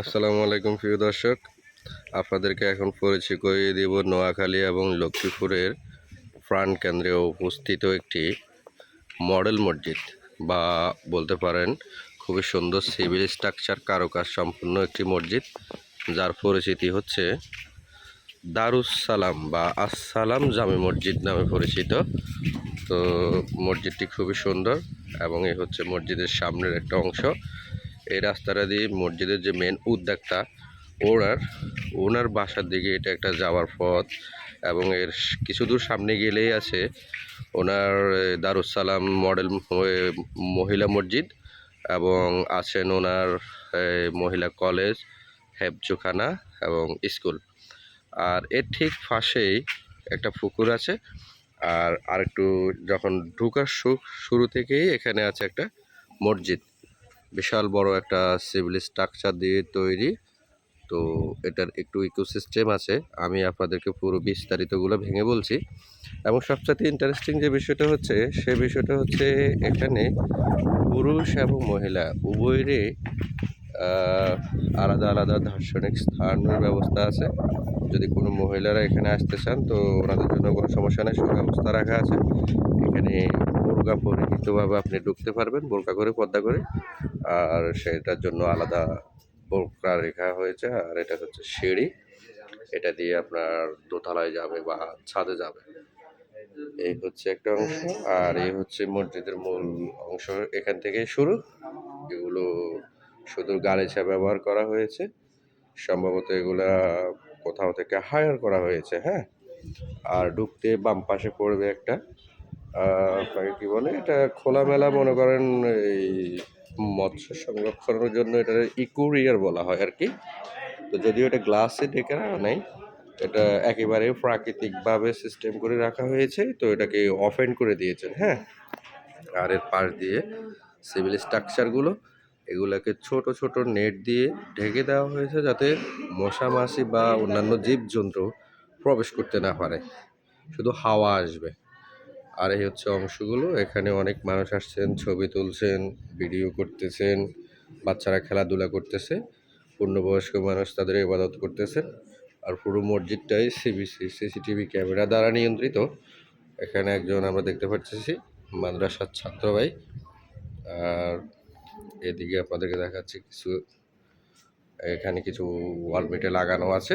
আসসালামু আলাইকুম, প্রিয় দর্শক। আপনাদেরকে এখন পরিচয় করিয়ে দেব নোয়াখালী এবং লক্ষ্মীপুরের প্রাণ কেন্দ্রে উপস্থিত একটি মডেল মসজিদ বা বলতে পারেন খুবই সুন্দর সিভিল স্ট্রাকচার কারুকাজ সম্পূর্ণ একটি মসজিদ, যার পরিচিতি হচ্ছে দারুস সালাম বা আসসালাম জামে মসজিদ নামে পরিচিত। তো মসজিদটি খুবই সুন্দর এবং এই হচ্ছে মসজিদের সামনের একটা অংশ। এই রাস্তাটা দিয়ে মসজিদের যে মেন উদ্যোক্তা ওনার ওনার বাসার দিকে এটা একটা যাওয়ার পথ এবং এর কিছু দূর সামনে গেলেই আছে ওনার দারুসালাম মডেল মহিলা মসজিদ এবং আছেন ওনার মহিলা কলেজ, হেফজোখানা এবং স্কুল। আর এর ঠিক পাশেই একটা পুকুর আছে আর আরেকটু যখন ঢুকার শুরু থেকেই এখানে আছে একটা মসজিদ। বিশাল বড় একটা সিভিল স্ট্রাকচার দিয়ে তৈরি। তো এটার একটু ইকোসিস্টেম আছে। আমি আপনাদেরকে পুরো বিস্তারিতগুলো ভেঙে বলছি। এবং সবচেয়ে ইন্টারেস্টিং যে বিষয়টা হচ্ছে, সে বিষয়টা হচ্ছে এখানে পুরুষ এবং মহিলা উভয়েরই আলাদা আলাদা দার্শনিক স্থানের ব্যবস্থা আছে। যদি কোনো মহিলারা এখানে আসতে চান, তো ওনাদের জন্য কোনো সমস্যা নেই, সুব্যবস্থা রাখা আছে। এখানে বোরকা পরিহিতভাবে আপনি ঢুকতে পারবেন বোরকা করে, পর্দা করে। আর সেটার জন্য আলাদা বোরকা রেখা হয়েছে, আর এটা হচ্ছে সিঁড়ি। এটা দিয়ে আপনার দোতলায় যাবে বা ছাদে যাবে। এই হচ্ছে একটা অংশ, আর এই হচ্ছে মসজিদের মূল অংশ। এখান থেকেই শুরু। এগুলো শুধু গালিচা ব্যবহার করা হয়েছে। সম্ভবত এগুলা কোথাও থেকে হায়ার করা হয়েছে হ্যাঁ? আর ঢুকতে বাম পাশে পড়বে একটা আপনাকে কি বলে, এটা খোলামেলা মনে করেন এই মৎস্য সংরক্ষণের জন্য এটা ইকুরিয়ার বলা হয় আর কি। তো যদিও এটা গ্লাসে ডেকে রাখা নাই, এটা একেবারে প্রাকৃতিকভাবে সিস্টেম করে রাখা হয়েছে, তো এটাকে অফেন্ড করে দিয়েছেন হ্যাঁ? আর এর পাশ দিয়ে সিভিল স্ট্রাকচারগুলো এগুলোকে ছোট ছোট নেট দিয়ে ঢেকে দেওয়া হয়েছে যাতে মশা মাছি বা অন্যান্য জীবজন্তু প্রবেশ করতে না পারে। শুধু হাওয়া আসবে। আর এই হচ্ছে অংশগুলো। এখানে অনেক মানুষ আসছেন, ছবি তুলছেন, ভিডিও করতেছেন, বাচ্চারা খেলাধুলা করতেছে। পূর্ণবয়স্ক মানুষ তাদের ইবাদত করতেছেন। আর পুরো মসজিদটাই সিবিসি সিসিটিভি ক্যামেরা দ্বারা নিয়ন্ত্রিত। এখানে একজন আমরা দেখতে পাচ্ছি, মাদ্রাসার ছাত্র ভাই। আর এদিকে আপনাদেরকে দেখাচ্ছি কিছু, এখানে কিছু ওয়ালমেটে লাগানো আছে।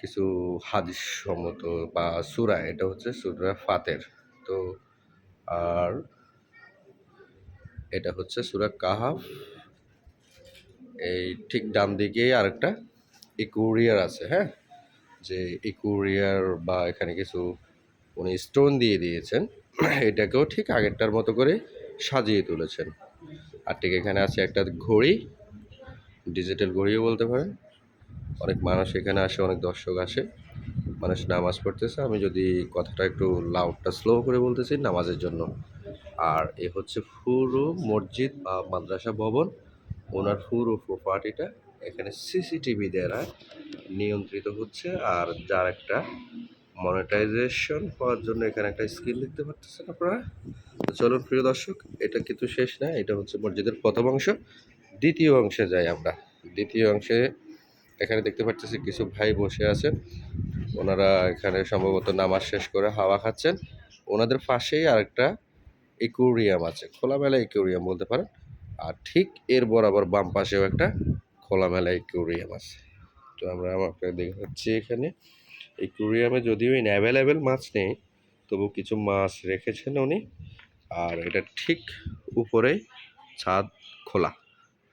কিছু হাদিস সম্মত বা সুরা, এটা হচ্ছে সুরা ফাতের। তো আর এটা হচ্ছে সুরা কাহাফ। এই ঠিক ডান দিকেই আরেকটা ইকুরিয়ার আছে হ্যাঁ? যে ইকুরিয়ার বা এখানে কিছু উনি স্টোন দিয়ে দিয়েছেন, এটাকেও ঠিক আগেরটার মতো করে সাজিয়ে তুলেছেন। আর ঠিক এখানে আছে একটা ঘড়ি ডিজিটাল ঘড়িও বলতে পারেন। অনেক মানুষ এখানে আসে, অনেক দর্শক আসে। মানুষ নামাজ পড়তেছে, আমি যদি কথাটা একটু লাউডটা স্লো করে বলতেছি, নামাজের জন্য। আর এ হচ্ছে পুরো মসজিদ বা মাদ্রাসা ভবন। ওনার পুরো প্রপার্টিটা এখানে সিসিটিভি দ্বারা নিয়ন্ত্রিত হচ্ছে। আর যার একটা মনিটাইজেশন হওয়ার জন্য এখানে একটা স্ক্রিন দেখতে পাচ্ছেন আপনারা। চলুন, প্রিয় দর্শক, এটা কিন্তু শেষ না, এটা হচ্ছে মসজিদের প্রথম অংশ। দ্বিতীয় অংশে যাই আমরা। দ্বিতীয় অংশে এখানে দেখতে পাচ্ছি কিছু ভাই বসে আছেন। ওনারা এখানে সম্ভবত নামাজ শেষ করে হাওয়া খাচ্ছেন। ওনাদের পাশেই আরেকটা ইকুরিয়াম আছে, খোলামেলা ইকুরিয়াম বলতে পারেন। আর ঠিক এর বরাবর বাম পাশেও একটা খোলামেলা ইকুরিয়াম আছে। তো আমরা আপনাকে দেখাচ্ছি এখানে। ইকুরিয়ামে যদিও ইন অ্যাভেলেবেল মাছ নেই, তবু কিছু মাছ রেখেছেন উনি। আর এটা ঠিক উপরেই ছাদ খোলা।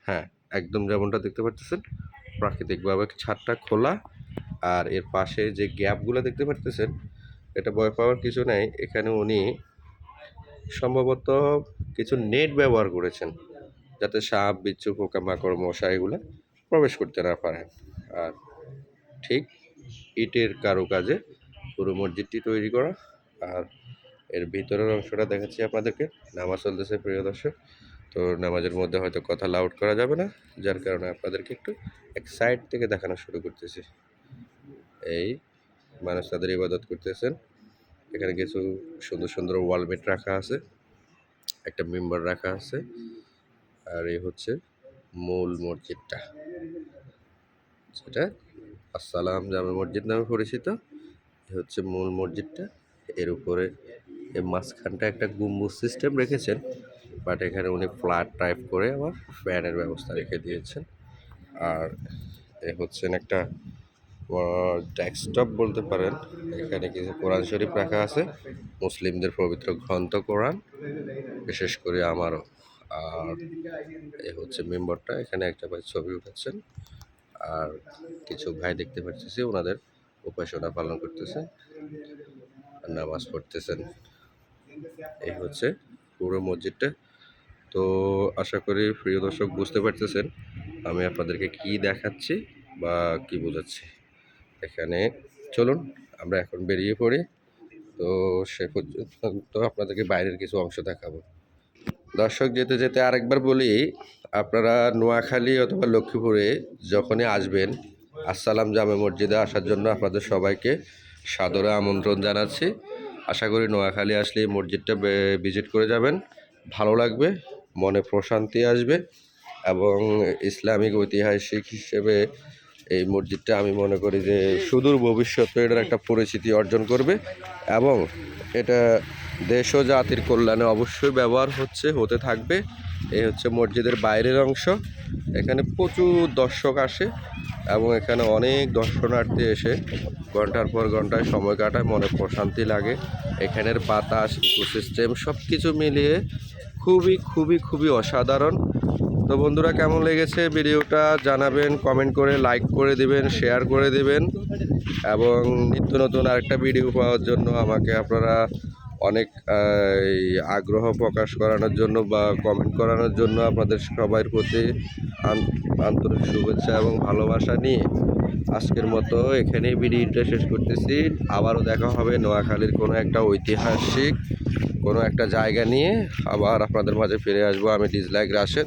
হ্যাঁ একদম যেমনটা দেখতে পাচ্ছেন প্রাকৃতিকভাবে ছাদটা খোলা। আর এর পাশে যে গ্যাপগুলো দেখতে পারতেছেন, এটা ভয় পাওয়ার কিছু নেই। এখানে উনি সম্ভবত কিছু নেট ব্যবহার করেছেন, যাতে সাপ, বিচ্ছু, পোকামাকড়, মশা এগুলো প্রবেশ করতে না পারে। আর ঠিক ইটের কারুকাজে পুরো মসজিদটি তৈরি করা। আর এর ভিতরের অংশটা দেখাচ্ছি আপনাদেরকে। নামাজ চলতেছে, প্রিয় দর্শক। তো নামাজের মধ্যে হয়তো কথা লাউড করা যাবে না, যার কারণে আপনাদেরকে একটু এক সাইড থেকে দেখানো শুরু করতেছি। এই মানুষ তাদের ইবাদত করতেছেন। এখানে কিছু সুন্দর সুন্দর ওয়ালমেট রাখা আছে, একটা মেম্বার রাখা আছে, আর এই হচ্ছে মূল মসজিদটা। যেটা আসসালাম জামে মসজিদ নামে পরিচিত। এ হচ্ছে মূল মসজিদটা। এর উপরে এই মাঝখানটা একটা গম্বুজ সিস্টেম রেখেছেন, বাট এখানে উনি ফ্ল্যাট টাইপ করে আবার ফ্যানের ব্যবস্থা রেখে দিয়েছেন। আর এ হচ্ছেন একটা ডেস্কটপ বলতে পারেন। এখানে কিছু কোরআন শরীফ রাখা আছে। মুসলিমদের পবিত্র গ্রন্থ কোরআন, বিশেষ করে আমারও। আর এ হচ্ছে মেম্বারটা, এখানে একটা ভাই ছবি উঠাচ্ছেন। আর কিছু ভাই দেখতে পাচ্ছি ওনাদের উপাসনা পালন করতেছে, নামাজ পড়তেছেন। এই হচ্ছে পুরো মসজিদটা। তো আশা করি প্রিয় দর্শক বুঝতে পারতেছেন, আমি আপনাদেরকে কি দেখাচ্ছি বা কি বোঝাচ্ছি। এখানে। চলুন, আমরা এখন বেরিয়ে পড়ি। তো সে পর্যন্ত আপনাদেরকে বাইরের কিছু অংশ দেখাবো। দর্শক, যেতে যেতে আরেকবার বলি, আপনারা নোয়াখালী অথবা লক্ষ্মীপুরে যখনই আসবেন, আসসালাম জামে মসজিদে আসার জন্য আপনাদের সবাইকে সাদরে আমন্ত্রণ জানাচ্ছি। আশা করি নোয়াখালী আসলে এই মসজিদটা ভিজিট করে যাবেন। ভালো লাগবে, মনে প্রশান্তি আসবে এবং ইসলামিক ঐতিহাসিক হিসেবে এই মসজিদটা আমি মনে করি যে সুদূর ভবিষ্যতে এটার একটা পরিচিতি অর্জন করবে এবং এটা দেশ ও জাতির কল্যাণে অবশ্যই ব্যবহার হচ্ছে, হতে থাকবে। এই হচ্ছে মসজিদের বাইরের অংশ। এখানে প্রচুর দর্শক আসে এবং এখানে অনেক দর্শনার্থী এসে ঘণ্টার পর ঘন্টায় সময় কাটায়, মনে প্রশান্তি লাগে। এখানের বাতাস ইকোসিস্টেম সব কিছু মিলিয়ে খুবই খুবই খুবই অসাধারণ। তো বন্ধুরা, কেমন লেগেছে ভিডিওটা জানাবেন কমেন্ট করে লাইক করে দিবেন শেয়ার করে দিবেন এবং নিত্য নতুন আরেকটা ভিডিও পাওয়ার জন্য আমাকে আপনারা অনেক আগ্রহ প্রকাশ করানোর জন্য বা কমেন্ট করানোর জন্য আপনাদের সবার প্রতি আন- আন্তরিক শুভেচ্ছা এবং ভালোবাসা নিয়ে আজকের মতো এখানেই ভিডিওটা শেষ করতেছি। আবারও দেখা হবে নোয়াখালীর কোনো একটা ঐতিহাসিক, কোনো একটা জায়গা নিয়ে আবার আপনাদের মাঝে ফিরে আসব। আমি ডিজলাইক রাশেদ।